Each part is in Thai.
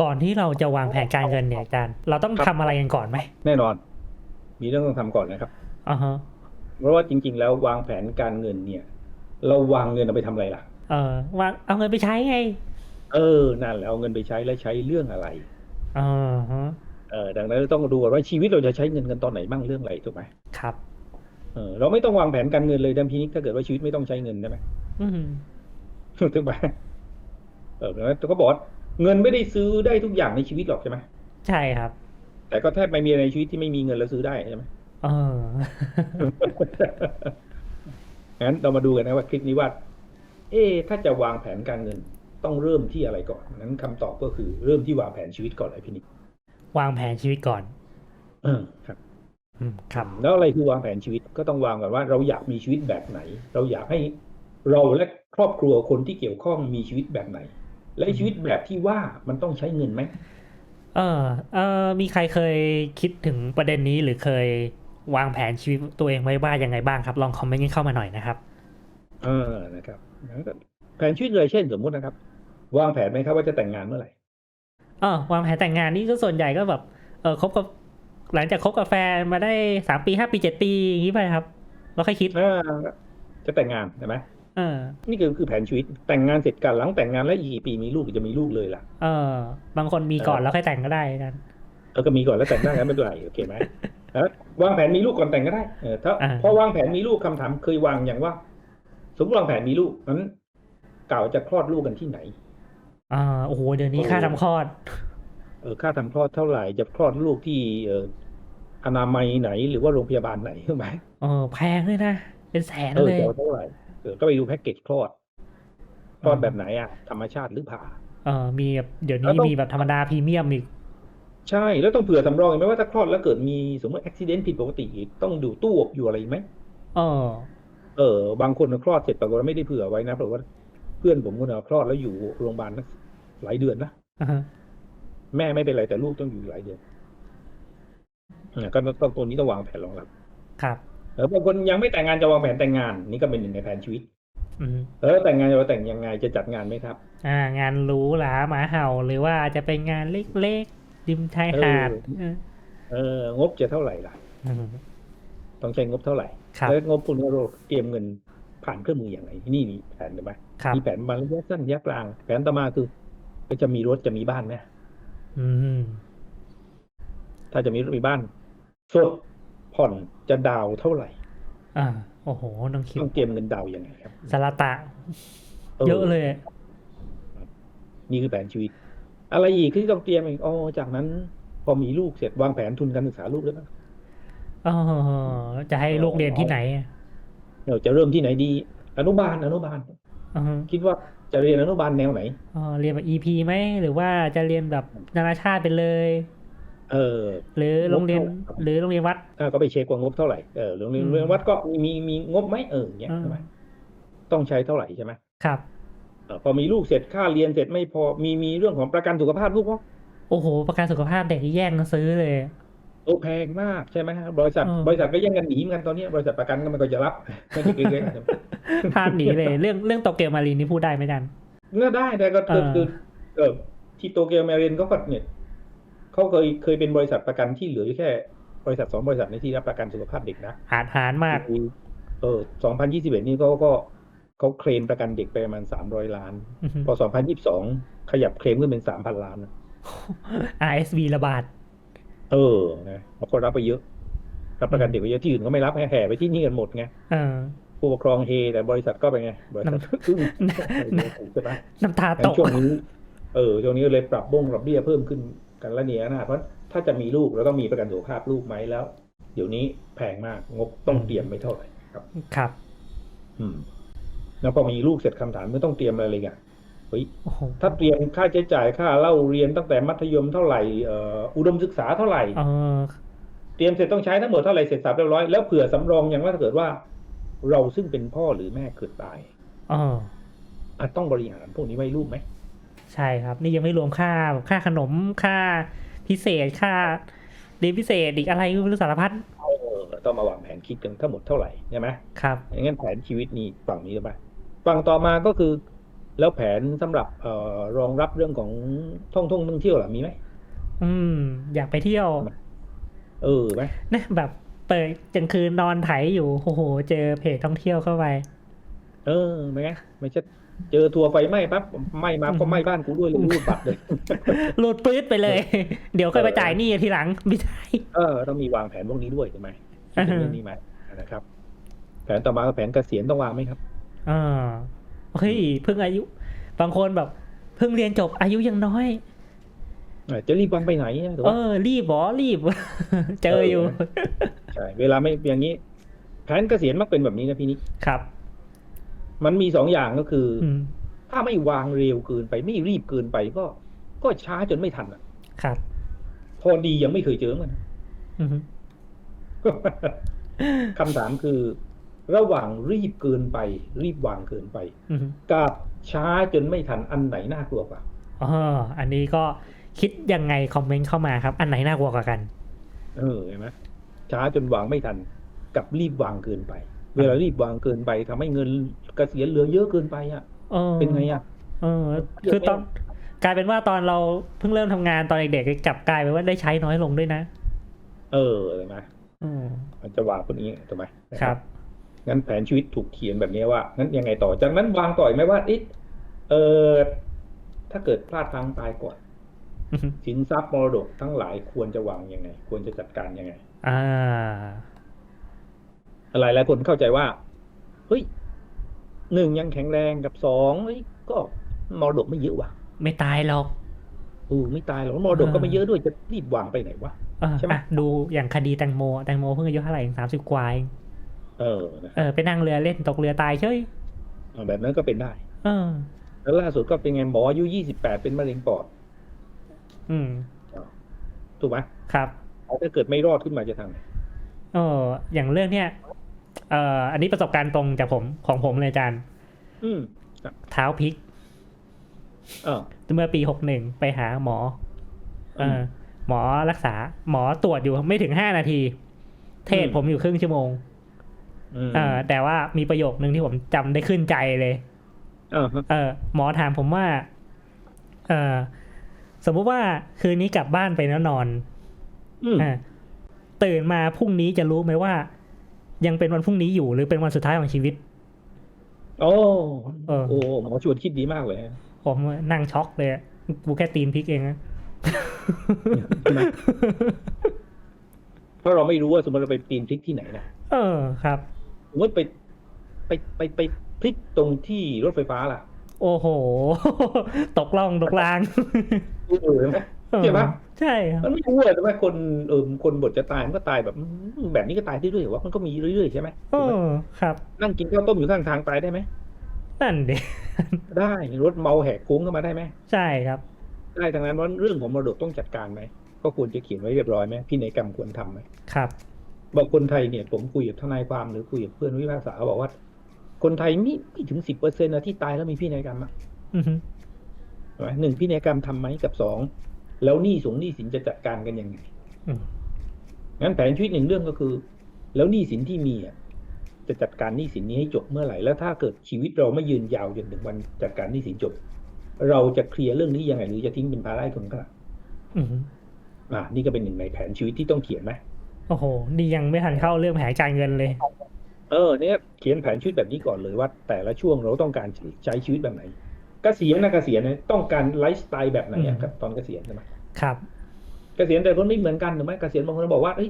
ก่อนที่เราจะวางแผนการเงินเนี่ยอาจารย์ เราต้องครับทำอะไรกันก่อนไหมแน่นอน มีเรื่องต้องทำก่อนนะครับ อ่าฮะเพราะว่าจริง ๆ แล้ววางแผนการเงินเนี่ย เราวางเงินเอาไปทำอะไรล่ะ เออวางเอาเงินไปใช้ไงเออนั่นแหละเอาเงินไปใช้แล้วใช้เรื่องอะไร อ่าฮะเออดังนั้นต้องดูก่อนว่าชีวิตเราจะใช้เงินกันตอนไหนบ้างเรื่องอะไรถูกไหมครับ เออเราไม่ต้องวางแผนการเงินเลยดังทีนี้ถ้าเกิดว่าชีวิตไม่ต้องใช้เงินได้ไหม อืม ถูกไหมเออดังนั้นเขาบอกว่า เงินไม่ได้ซื้อได้ทุกอย่างในชีวิตหรอกใช่ไหมใช่ครับ แต่ก็แทบไม่มีอะไรในชีวิตที่ไม่มีเงินแล้วซื้อได้ใช่ไหมเอองั้นเรามาดูกันนะว่าคลิปนี้ว่า เอ๊ะถ้าจะวางแผนการเงินต้องเริ่มที่อะไรก่อน นั้นคำตอบก็คือเริ่มที่วางแผนชีวิตก่อนเลยพี่นิกวางแผนชีวิตก่อน เออครับอืมครับ แล้วอะไรคือวางแผนชีวิตก็ต้องวางก่อนว่า เราอยากมีชีวิตแบบไหน เราอยากให้เราและครอบครัวคนที่เกี่ยวข้องมีชีวิตแบบไหน และไอ้ชีวิตแบบที่ว่ามันต้องใช้เงินไหมเออเออมีใครเคยคิดถึงประเด็นนี้หรือเคยวางแผนชีวิตตัวเองไว้ว่ายังไงบ้างครับ ลองคอมเมนต์กันเข้ามาหน่อยนะครับ เออนะครับงั้นก็แผนชีวิตเลยเช่นสมมตินะครับ วางแผนไหมครับว่าจะแต่งงานเมื่อไหร่เออวางแผนแต่งงานนี่ก็ส่วนใหญ่ก็แบบเออคบกับหลังจากคบกับแฟนมาได้สามปีห้าปีเจ็ดปีอย่างนี้ไปครับ เราค่อยคิดอ่าจะแต่งงานใช่ไหมเออนี่คือคือแผนชีวิตแต่งงานเสร็จกันหลังแต่งงานแล้วอีกกี่ปีมีลูกหรือจะมีลูกเลยล่ะเออบางคนมีก่อนแล้วค่อยแต่งก็ได้กันเออก็มีก่อนแล้วแต่งได้แล้วไม่เป็นไรโอเคไหมแล้ววางแผนมีลูกก่อนแต่งก็ได้เออถ้าอ่าพอวางแผนมีลูกคำถามเคยวางอย่างว่า สมมติวางแผนมีลูกนั้นกล่าวจะคลอดลูกกันที่ไหนอ่าโอ้โหเดี๋ยวนี้ค่าทำคลอด เออค่าทำคลอดเท่าไหร่จะคลอดลูกที่เอออนามัยไหนหรือว่าโรงพยาบาลไหนใช่ไหมเออแพงเลยนะเป็นแสนเออเลยจะเอาเท่าไหร่เออ ก็ไปดูแพ็กเกจคลอดคลอดแบบไหนอะธรรมชาติหรือผ่าเออมีแบบเดี๋ยวแล้นี้วต้องมีแบบธรรมดาพรีเมียมอีก ใช่แล้วต้องเผื่อสำรองอีกไหมว่าถ้าคลอดแล้วเกิดมีสมมติอุบิเหตุผิดปกติอีกต้องดูตู้อบอยู่อะไรอีกไหมเออ เออ บางคนคลอดเสร็จปรากฏว่าไม่ได้เผื่อไว้นะเพราะว่าเพื่อนผมคนหนึงคลอดแล้วอยู่โรงพยาบาลนะหลายเดือนนะอ่าฮะแม่ไม่เป็นไรแต่ลูกต้องอยู่หลายเดือนเนี่ยก็ต้องตัวนี้ต้องวางแผนรองรับ ครับ เออบางคนยังไม่แต่งงานจะวางแผนแต่งงาน นี่ก็เป็นหนึ่งในแผนชีวิตอืมเออแต่งงานจะแต่งยังไงจะจัดงานไหมครับ อ่างานหรูหราหมาเห่าหรือว่าจะเป็นงานเล็กๆริมชายหาดเออเอองบจะเท่าไหร่ล่ะอืมต้องใช้งบเท่าไหร่ครับแล้วงบพวกนี้เราเตรียมเงินผ่านเครื่องมืออย่างไรนี่มีแผนใช่ไหมครับมีแผนมาระยะสั้นระยะกลาง แผนต่อมาคือก็จะมีรถจะมีบ้านไหมอืมถ้าจะมีรถมีบ้านสด ผ่อนจะดาวน์เท่าไหร่ อ่า โอ้โหต้องคิดต้องเตรียมเงินดาวน์ยังไงครับสาระตะ เยอะเลย นี่คือแผนชีวิต อะไรอีกที่ต้องเตรียมอีกอ๋อจากนั้น พอมีลูกเสร็จวางแผนทุนการศึกษาลูกแล้วนะอ๋อจะให้ลูกเรียนที่ไหนอะเราจะเริ่มที่ไหนดี อนุบาลอนุบาลอือฮึคิดว่าจะเรียนอนุบาลแนวไหนอ๋อเรียนแบบ EP ไหมหรือว่าจะเรียนแบบนานาชาติไปเลย เออหรือโรงเรียนงบเท่าหรือโรงเรียนวัดอ่าก็ไปเช็คว่างบเท่าไหร่เออโรงเรียนอืมโรงเรียนวัดก็มีมีมีงบไหมเอออย่างเงี้ยอืมใช่ไหมต้องใช้เท่าไหร่ใช่ไหมครับเออพอมีลูกเสร็จค่าเรียนเสร็จไม่พอมีมีเรื่องของประกันสุขภาพลูกเพราะโอ้โห ประกันสุขภาพเด็กที่แย่งกันซื้อเลยโอ้แพงมากใช่ไหมฮะบริษัทอืมบริษัทก็แย่งกันหนีเหมือนกันตอนนี้บริษัทประกันก็ไม่ก็จะรับไม่ใช่เล็กๆใช่ไหมพลาดหนีเลย เรื่องเรื่องโตเกียวมารีนนี่พูดได้ไหมจันเงื่อได้แต่ก็คือเออคือเออที่โตเกียวแมรินเขาก็เนี่ย เขาเคยเคยเป็นบริษัทประกันที่เหลืออยู่แค่บริษัทสองบริษัทในที่รับประกันสุขภาพเด็กนะหาดหารมากเออสองพันยี่สิบเอ็ดนี่เขาก็เขาเคลมประกันเด็กไปประมาณสามร้อยล้านอือฮึพอสองพันยี่สิบสองขยับเคลมขึ้นเป็นสามพันล้านนะ RSV ระบาด เออนะเขาก็รับไปเยอะ รับประกันเด็กไปเยอะที่อื่นก็ไม่รับแห่ไปที่นี่กันหมดไงเออผู้ปกครองเฮแต่บริษัทก็เป็นไงบริษัทอึ้งใช่ไหมน้ำตางั้ตนกช่วงนี้ เออช่วงนี้เลยปรับบงปรับเบี้ยเพิ่มขึ้น กันละเนี่ยนะเพราะถ้าจะมีลูกเราต้องมีประกันสุขภาพลูกไหมแล้ว เดี๋ยวนี้แพงมากงบต้องเตรียมไม่เท่าไหร่ครับ ครับ อืม แล้วพอมีลูกเสร็จคำถามไม่ต้องเตรียมอะไรเลยไงเฮ้ยโอ้โหถ้าเตรียมค่าใช้จ่ายค่าเล่าเรียนตั้งแต่มัธยมเท่าไหร่เอ่ออุดมศึกษาเท่าไหร่เออเตรียมเสร็จต้องใช้ทั้งหมดเท่าไหร่เสร็จสับเรียบร้อยแล้วเผื่อสำรองอย่างว่าถ้าเกิดว่า เราซึ่งเป็นพ่อหรือแม่เกิดตายเอออาจต้องบริหารพวกนี้ไว้ลูกไหม ใช่ครับ นี่ยังไม่รวมค่าค่าขนมค่าพิเศษค่าเรียนพิเศษอีกอะไรไม่รู้สารพัดเออต้องมาวางแผนคิดกันทั้งหมดเท่าไหร่ใช่ไหมครับอย่างนั้นแผนชีวิตนี่ฝั่งนี้ใช่ไหมฝั่งต่อมาก็คือ แล้วแผนสำหรับเอ่อรองรับเรื่องของท่องท่องท่องเที่ยวล่ะมีไหมอืม อยากไปเที่ยว เออไหมนะแบบเปิดกลางคืนนอนไถอยู่โอ้โห เจอเพจท่องเที่ยวเข้าไป เออไม่ไงไม่ใช่ เจอทัวร์ไฟไหม้ปั๊บไหม้มาก็ไหม้บ้านกูด้วยเลยรูดบัตรเลยหลุดปื๊ดไปเลย เดี๋ยวค่อยไปจ่ายหนี้ทีหลังไม่ใช่เออต้องมีวางแผนพวกนี้ด้วยใช่ไหมอ่าฮะเรื่องนี้ไหมนะครับ แผนต่อมาก็แผนเกษียณต้องวางไหมครับอ่าเฮ้ยเพิ่งอายุ บางคนแบบเพิ่งเรียนจบอายุยังน้อยเออจะรีบวางไปไหนอะถูกเอปะอรีบหรอรีบ เจออยู่ใช่เวลาไม่อย่างนี้ แผนเกษียณมักเป็นแบบนี้นะพี่นิกครับ มันมีสองอย่างก็คือออืมถ้าไม่วางเร็วเกินไปไม่รีบเกินไปก็ ก็ช้าจนไม่ทันอะครับ พอดียังไม่เคยเจอมันอืมคำถามคือ ระหว่างรีบเกินไป รีบวางเกินไปอืมกับช้าจนไม่ทันอันไหนน่ากลัวกว่าอ๋ออันนี้ก็คิดยังไงคอมเมนต์เข้ามาครับ อันไหนน่ากลัวกว่ากัน เออเห็นไหมช้าจนวางไม่ทัน กับรีบวางเกินไป เวลารีบวางเกินไปทำให้เงินเกษียณเหลือเยอะเกินไปอะเออเป็นไงอะเออคือตอนกลายเป็นว่าตอนเราเพิ่งเริ่มทำงานตอนเด็กๆกลับกลายเป็นว่าได้ใช้น้อยลงด้วยนะ เออเห็นไหมอืมมันจะวางคนนี้ถูกไหมนะครับงั้นแผนชีวิตถูกเขียนแบบนี้ว่างั้นยังไงต่อจากนั้นวางต่อยไหมว่าเอ๊ะเออถ้าเกิดพลาดทางตายก่อนอืมสินทรัพย์มรดกทั้งหลายควรจะวางยังไง ควรจะจัดการยังไง อ่า หลายหลายคนเข้าใจว่าเฮ้ยหนึ่งยังแข็งแรงกับสองเฮ้ยก็มรดกไม่เยอะว่ะ ไม่ตายหรอกเออไม่ตายหรอกมรดกก็ไม่เยอะด้วยจะรีบวางไปไหนวะเออใช่ไหมอะดูอย่างคดีแตงโมแตงโมเพิ่งอายุเท่าไหร่สามสิบกว่าเองเออนะเออไปนั่งเรือเล่นตกเรือตายเฉยเอาแบบนั้นก็เป็นได้ เออ แล้วล่าสุดก็เป็นไงหมออายุยี่สิบแปดเป็นมะเร็งปอด อืมถูกไหมครับถ้าเกิดไม่รอดขึ้นมาจะทำไงเอออย่างเรื่องเนี้ย เอ่ออันนี้ประสบการณ์ตรงจากผมของผมเลยอาจารย์อืมเท้าพลิกเออเมื่อปีหกหนึ่งไปหาหมอ เออือมหมอรักษา หมอตรวจอยู่ไม่ถึงห้านาที เทศอืมผมอยู่ครึ่งชั่วโมงอืมเออแต่ว่ามีประโยคนึงที่ผมจำได้ขึ้นใจเลยเออฮะเออ หมอถามผมว่า เออสมมุติว่าคืนนี้กลับบ้านไปแล้วนอนอืมอ่าตื่นมาพรุ่งนี้จะรู้ไหมว่า ยังเป็นวันพรุ่งนี้อยู่หรือเป็นวันสุดท้ายของชีวิต โอ้เออโอ้หมอชวนคิดดีมากเลยผมนั่งช็อกเลยอะกูแค่ตีนพลิกเองนะใช่ไหมเพราะเราไม่รู้ว่าสมมติเราไปปีนพลิกที่ไหนนะเออครับสมมติไปไปไปไปพลิกตรงที่รถไฟฟ้าล่ะ โอ้โห ตกล่องตกลางเออเห็นไหม ใช่ปะใช่ครับมันไม่รู้เลยว่าคนเออคนบทจะตายมันก็ตายแบบอืมแบบนี้ก็ตายได้ด้วยเหรอวะมันก็มีเรื่อยๆใช่ไหมเออครับ นั่งกินข้าวต้มอยู่ข้างทางตายได้ไหมนั่นเด็ได้รถเมาแหกโค้งเข้ามาได้ไหมใช่ครับได้ทั้งนั้นว่าเรื่องของมรดกต้องจัดการไหมก็ควรจะเขียนไว้เรียบร้อยไหมพินัยกรรมควรทำไหมครับบอกคนไทยเนี่ยผมคุยกับทนายความหรือคุยกับเพื่อนวิพากษาบอกว่า คนไทยมีไม่ถึงสิบเปอร์เซ็นต์นะที่ตายแล้วมีพินัยกรรมอะอือฮึใช่ไหมหนึ่งพินัยกรรมทำไหมกับสอง แล้วหนี้สงหนี้สินจะจัดการกันยังไงอืมงั้นแผนชีวิตหนึ่งเรื่องก็คือ แล้วหนี้สินที่มีอะจะจัดการหนี้สินนี้ให้จบเมื่อไหร่แล้วถ้าเกิดชีวิตเราไม่ยืนยาวจนถึงวันจัดการหนี้สินจบ เราจะเคลียร์เรื่องนี้ยังไงหรือจะทิ้งเป็นภาระให้คนข้างหลังอือฮึอ่า นี่ก็เป็นหนึ่งในแผนชีวิตที่ต้องเขียนไหมโอ้โหนี่ยังไม่ทันเข้าเรื่องแผนจ่ายเงินเลย เออ เนี่ยเขียนแผนชีวิตแบบนี้ก่อนเลยว่า แต่ละช่วงเราต้องการใช้ชีวิตแบบไหนเกษียณนะเกษียณเนี่ยต้องการไลฟ์สไตล์แบบไหนอือะมครับตอนเกษียณใช่ไหมครับ เกษียณแต่คนไม่เหมือนกันถูกไหมเกษียณบางคนบอกว่าเอ้ย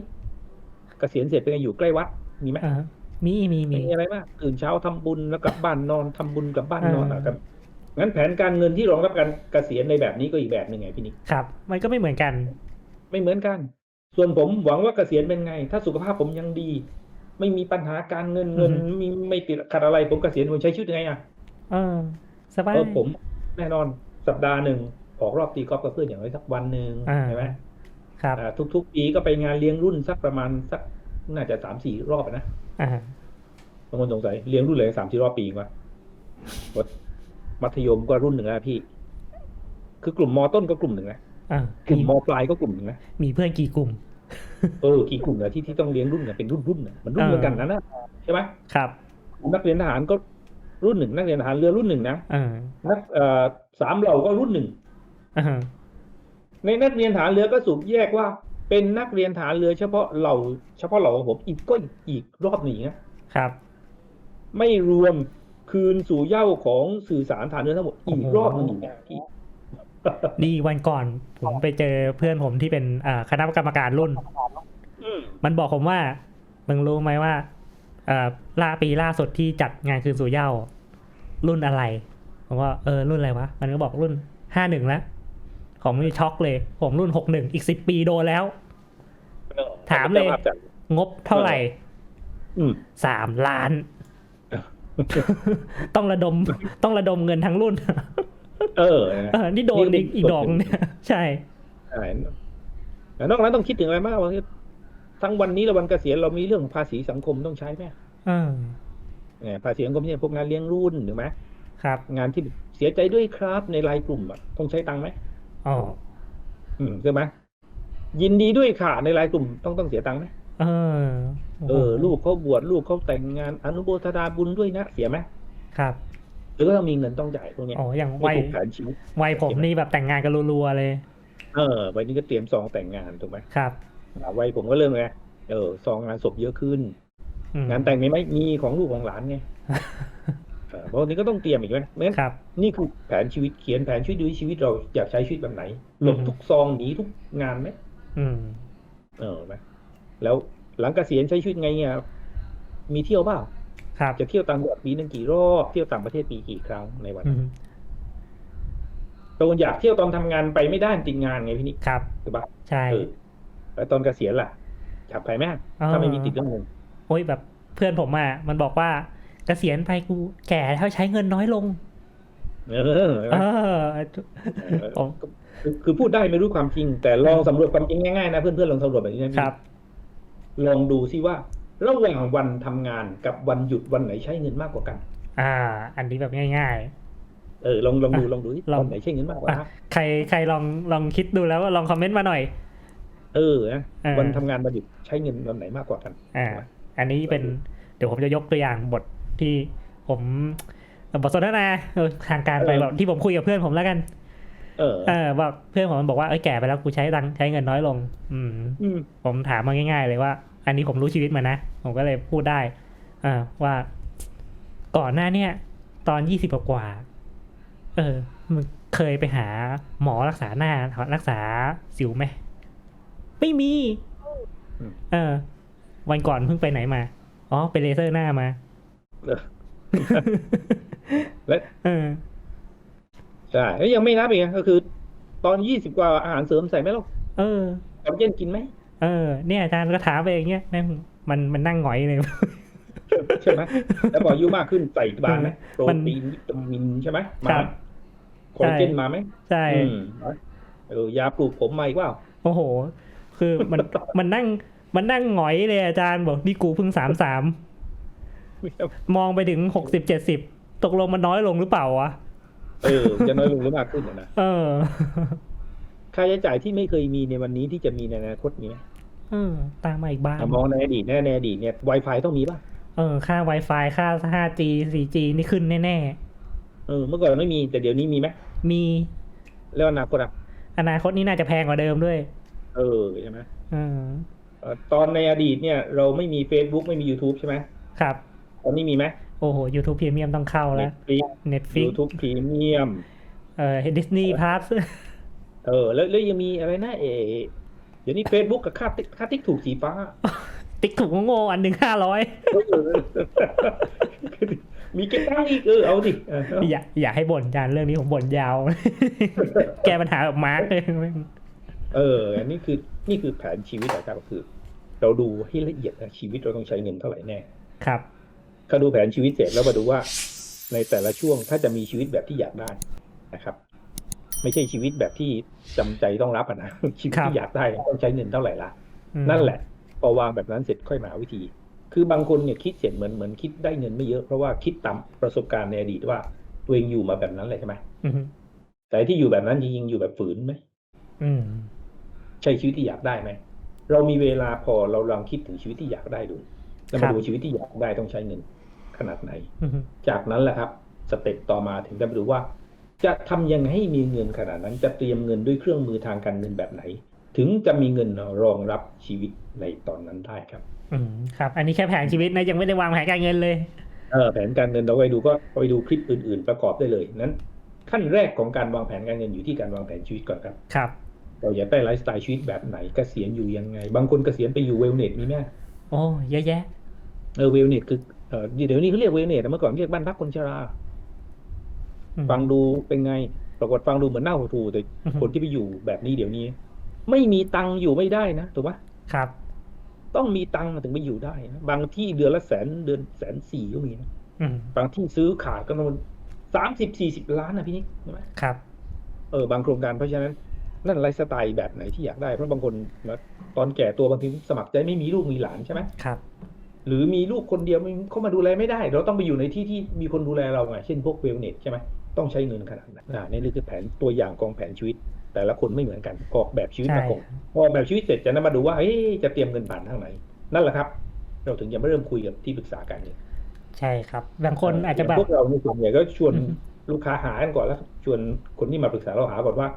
เกษียณเสร็จเป็นไงอยู่ใกล้วัดมีไหมอ่าฮะมีมีมีมีอะไรบ้างตื่นเช้าทำบุญแล้วกลับบ้านนอนทำบุญกลับบ้านนอนอ่าอะครับงั้นแผนการเงินที่รองรับการเกษียณในแบบนี้ก็อีกแบบหนึ่งไงพี่นิกครับ มันก็ไม่เหมือนกัน ไม่เหมือนกัน ส่วนผมหวังว่าเกษียณเป็นไง ถ้าสุขภาพผมยังดี ไม่มีปัญหาการเงินเงินอือฮึมีไม่ติดขัดอะไรผมเกษียณผมใช้ชีวิตยังไงอะเออ สบายเออผมแน่นอนสัปดาห์หนึ่งออกรอบตีกอล์ฟกับเพื่อนอย่างไรสักวันหนึ่งอ่าใช่ไหมครับอ่าทุกๆปีก็ไปงานเลี้ยงรุ่นสักประมาณสักน่าจะสามสี่รอบอะนะอ่าบางคนสงสัยเลี้ยงรุ่นเลยสามสี่รอบปีวะวัดมัธยมก็รุ่นหนึ่งแล้วพี่ คือกลุ่มมต้นก็กลุ่มหนึ่งนะอ่ากลุ่มมีมปลายก็กลุ่มหนึ่งนะมีเพื่อนกี่กลุ่มเออกี่กลุ่มนะที่ที่ต้องเลี้ยงรุ่นกันเป็นรุ่นรุ่นนะมันรุ่นเดียวกันนะนะใช่ไหมครับนักเรียนทหารก็ รุ่นหนึ่งนักเรียนทหารเรือรุ่นหนึ่งนะเออนักเอ่อสามเหล่าก็รุ่นหนึ่งเออในนักเรียนฐานเรือก็สูบแยกว่า เป็นนักเรียนฐานเรือเฉพาะเหล่าเฉพาะเหล่าของผมอีกก็อีกรอบหนึ่งนะครับ ไม่รวมคืนสู่เหย้าของสื่อสารฐานเรือทั้งหมดอีกรอบหนึ่งนะที่ดีวันก่อนผมไปเจอเพื่อนผมที่เป็นอ่าคณะกรรมการรุ่นอืมมันบอกผมว่ามึงรู้ไหมว่าเอ่อ ล่าปีล่าสุดที่จัดงานคืนสู่เหย้ารุ่นอะไร ผมว่าเออรุ่นอะไรวะ มันก็บอกรุ่นห้าหนึ่งแล้ว ของมีช็อกเลย ผมรุ่นหกหนึ่งอีกสิบปีโดนแล้ว ถามเลยจ้ภพจัดงบเท่าไหร่อืมสามล้าน ต้องระดมต้องระดมเงินทั้งรุ่น เออเออนี่โดนอีกอีกดอกเนี่ย ใช่ใช่แต่นอกนั้นต้องคิดถึงอะไรมากว่า ทั้งวันนี้และวันเกษียณเรามีเรื่องภาษีสังคมต้องใช้ไหมเออเนี่ยภาษีสังคมเนี่ยพวกงานเลี้ยงรุ่นถูกไหมครับ งานที่เสียใจด้วยครับในรายกลุ่มอะต้องใช้ตังค์ไหมอ๋ออืมใช่ไหมยินดีด้วยค่ะในรายกลุ่มต้องต้องเสียตังค์ไหมเออ เออ ลูกเขาบวชลูกเขาแต่งงานอนุโมทนาบุญด้วยนะเสียไหมครับหรือก็ต้องมีเงินต้องจ่ายพวกเนี้ยอ๋ออย่างไม่วัยถูกแผนชีวิตวัยผมนี่แบบแต่งงานกันรัวๆเลย เออวันนี้ก็เตรียมซองแต่งงานถูกไหมครับอ่า วัยผมก็เริ่มไงเออซองงานศพเยอะขึ้นอืมงานแต่งมีไหมมีของลูกของหลานไงเออเพราะวันนี้ก็ต้องเตรียมอีกไหมเพราะฉะนั้นครับนี่คือแผนชีวิตเขียนแผนชีวิตดูชีวิตเราอยากใช้ชีวิตแบบไหนหลบอืมทุกซองหนีทุกงานไหมอืมเออไหมแล้วหลังเกษียณใช้ชีวิตไงเนี่ยมีเที่ยวเปล่าครับจะเที่ยวต่างจังหวัดปีหนึงกี่รอบเที่ยวต่างประเทศปีกี่ครั้งในวันอืมตอนอยากเที่ยวตอนทำงานไปไม่ได้ติดงานไงพี่นิกครับถูกปะใช่เออ แล้วตอนเกษียณล่ะอยากไปไหมถ้าไม่มีติดเรื่องเงินโอ้ยแบบเพื่อนผมอะมันบอกว่าเกษียณไปกูแก่แล้วใช้เงินน้อยลง เออเออผมคือคือพูดได้ไม่รู้ความจริง แต่ลองสำรวจความจริงง่ายๆนะเพื่อนๆลองสำรวจแบบนี้นะพี่ครับ ลองดูซิว่าระหว่างวันทำงานกับวันหยุดวันไหนใช้เงินมากกว่ากัน อ่า อันนี้แบบง่ายเออลองลองดูอะลองดูที่ลองวันไหนใช้เงินมากกว่าๆอะนะใครใครลองลองคิดดูแล้วลองคอมเมนต์มาหน่อย เออนะเออวันทำงานวันหยุดใช้เงินวันไหนมากกว่ากัน อ่า อันนี้เป็นเดี๋ยวผมจะยกตัวอย่างบทที่ผมบทสนทนาเออทางการไปเออแบบที่ผมคุยกับเพื่อนผมแล้วกัน เออเออว่าเพื่อนผมมันบอกว่าเอ้ยแก่ไปแล้วกูใช้ตังค์ใช้เงินน้อยลงอืมอืม ผมถามมาง่าย ๆ เลยว่า อันนี้ผมรู้ชีวิตมานะ ผมก็เลยพูดได้อ่าว่าก่อนหน้าเนี่ย ตอนยี่สิบกว่าๆเออ มึงเคยไปหาหมอรักษาหน้ารักษาสิวไหม ไม่มี เออ วันก่อนเพิ่งไปไหนมา อ๋อไปเลเซอร์หน้ามาเออและเออใช่แล้วยังไม่นับอีกนะก็คือ ตอนยี่สิบกว่าอาหารเสริมใส่ไหมลูกเออกับเย็นกินไหมเออ เนี่ยอาจารย์ก็ถามไปอย่างเงี้ยแม่งมันมันนั่งหงอยเลยใช่ไหมแล้วพออายุมากขึ้นใส่บานไหมโปรมันตีนวิตามินใช่ไหมครัมาบคอลลาเจนมาไหมใช่อืมเออยาปลูกผมมาอีกเปล่าโอ้โห คือมันมันนั่งมันนั่งหงอยเลยอาจารย์บอกนี่กูเพิ่งสามสามมองไปถึงหกสิบเจ็ดสิบตกลงมันน้อยลงหรือเปล่าวะเออจะน้อยลงหรือมากขึ้นอะนะเออ ค่าใช้จ่ายที่ไม่เคยมีในวันนี้ที่จะมีในอนาคตนี้เออ ตามมาอีกบ้างอะมองในอดีตแน่ในอดีตเนี่ย Wi-Fi ต้องมีป่ะเออ ค่า Wi-Fi ค่า 5G 4G นี่ขึ้นแน่เออ เมื่อก่อนไม่มีแต่เดี๋ยวนี้มีไหมๆมี แล้วอนาคตอะอนาคตนี้น่าจะแพงกว่าเดิมด้วย เออใช่ไหมเออเอ่อตอนในอดีตเนี่ยเราไม่มี Facebook ไม่มี YouTube ใช่ไหมครับ ตอนนี้มีไหมโอ้โห YouTube Premium ต้องเข้าแล้ว Netflix Netflix YouTube Premium เออ Disney Plus เออ แล้วแล้วยังมีอะไรนะเออเดี๋ยวนี้ Facebook กับค่าติ๊กค่าติ๊กถูกสีฟ้า ติ๊กถูกโง่ๆอันหนึ่งห้าร้อยมีเก็บตังค์อีกเออเอาดิเอออย่าอย่าให้บ่นจานเรื่องนี้ผมบ่นยาว แก้ปัญหาแบบมาร์กเลย เอออันนี้คือนี่คือแผนชีวิตนะครับก็คือ เราดูให้ละเอียดนะชีวิตเราต้องใช้เงินเท่าไหร่แน่ครับถ้าดูแผนชีวิตเสร็จแล้วมาดูว่าในแต่ละช่วงถ้าจะมีชีวิตแบบที่อยากได้นะครับ ไม่ใช่ชีวิตแบบที่จำใจต้องรับอะนะชีวิตครับที่อยากได้ต้องใช้เงินเท่าไหร่ละอืมนั่นแหละ พอวางแบบนั้นเสร็จค่อยมาหาวิธี คือบางคนเนี่ยคิดเสร็จเหมือนเหมือนคิดได้เงินไม่เยอะเพราะว่าคิดตามประสบการณ์ในอดีตว่าตัวเองอยู่มาแบบนั้นเลยใช่ไหมอืมแต่ที่อยู่แบบนั้นจริงๆอยู่แบบฝืนไหมอืม ใช่ชีวิตที่อยากได้ไหมเรามีเวลาพอเราลองคิดถึงชีวิตที่อยากได้ดูแล้วครัมาบดูชีวิตที่อยากได้ต้องใช้เงินขนาดไหนอืมจากนั้นแหละครับสเต็ปต่อมาถึงจะไปดูว่า จะทำยังไงให้มีเงินขนาดนั้น จะเตรียมเงินด้วยเครื่องมือทางการเงินแบบไหน ถึงจะมีเงินรองรับชีวิตในตอนนั้นได้ครับ อืมครับ อันนี้แค่แผนชีวิตนะยังไม่ได้วางแผนการเงินเลยเออแผนการเงินเราไปดูก็ไปดูคลิปอื่น ๆ ประกอบได้เลยนั้น ขั้นแรกของการวางแผนการเงินอยู่ที่การวางแผนชีวิตก่อนครับ ครับ เราอยากได้ไลฟ์สไตล์ชีวิตแบบไหนเกษียณอยู่ยังไง บางคนเกษียณไปอยู่เวลเนสมีไหมโอ้เยอะแยะเออเวลเนสคือเออเดี๋ยวนี้เขาเรียกเวลเนสเมื่อก่อนเรียกบ้านพักคนชราอืมฟังดูเป็นไง ปรากฏฟังดูเหมือนเน่าถูแต่อือฮึคนที่ไปอยู่แบบนี้เดี๋ยวนี้ ไม่มีตังค์อยู่ไม่ได้นะถูกปะครับ ต้องมีตังค์ถึงไปอยู่ได้นะบางที่เดือนละแสนเดือนแสนสี่ก็มีนะอืมบางที่ซื้อขาดก็ต้องสามสิบสี่สิบล้านนะพี่นิกใช่ไหมครับ เออบางโครงการเพราะฉะนั้น นั่นไลฟ์สไตล์แบบไหนที่อยากได้เพราะบางคนนะตอนแก่ตัวบางทีสมัครใจไม่มีลูกมีหลานใช่ไหมครับหรือมีลูกคนเดียวไม่เขามาดูแลไม่ได้ เราต้องไปอยู่ในที่ที่มีคนดูแลเราไงเช่นพวกเวลเนสใช่ไหมต้องใช้เงินขนาดนั้นอ่านี่คือแผนตัวอย่างของแผนชีวิต แต่ละคนไม่เหมือนกันออกแบบชีวิตใช่มาก่อนพอออกแบบชีวิตเสร็จจะนำมาดูว่าเอ๊ะจะเตรียมเงินผ่านทางไหนนั่นแหละครับ เราถึงจะเริ่มคุยกับที่ปรึกษาการเงินใช่ครับ บางคนอาจจะแบบพวกเราในส่วนใหญ่ก็ชวนอืมลูกค้าหากันก่อนแล้ว ชวนคนที่มาปรึกษาเราหาก่อนว่า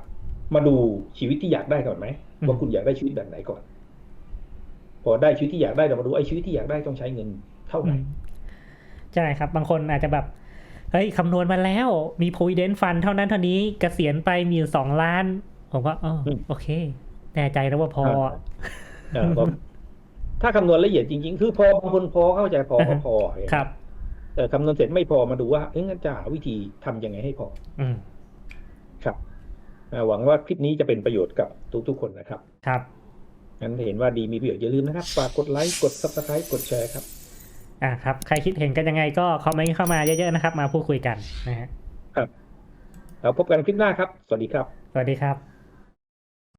มาดูชีวิตที่อยากได้ก่อนไหมว่าคุณอยากได้ชีวิตแบบไหนก่อน พอได้ชีวิตที่อยากได้เรามาดูไอ้ชีวิตที่อยากได้ต้องใช้เงินเท่าไหอืร่มใช่ครับ บางคนอาจจะแบบเฮ้ยคำนวณมาแล้วมี provident fund เท่านั้นเท่านี้เกษียณไปมีอยู่สองล้าน ผมก็อ๋ออโอเคแน่ใจแล้วว่าพอเออก็ถ้าคำนวณละเอียดจริง ๆ คือพอบางคนพอเข้าใจพอก็พอครับแต่คำนวณเสร็จไม่พอมาดูว่าเอ้ยงั้นจะหาวิธีทำยังไงให้พอ อืมครับอ่า หวังว่าคลิปนี้จะเป็นประโยชน์กับทุกๆคนนะครับ ครับงั้นถ้าเห็นว่าดีมีประโยชน์อย่าลืมนะครับฝากกดไลค์กด subscribe กดแชร์ครับอ่าครับ ใครคิดเห็นกันยังไงก็คอมเมนต์เข้ามาเยอะๆนะครับ มาพูดคุยกันนะฮะแล้วพบกันคลิปหน้าครับ สวัสดีครับ สวัสดีครับ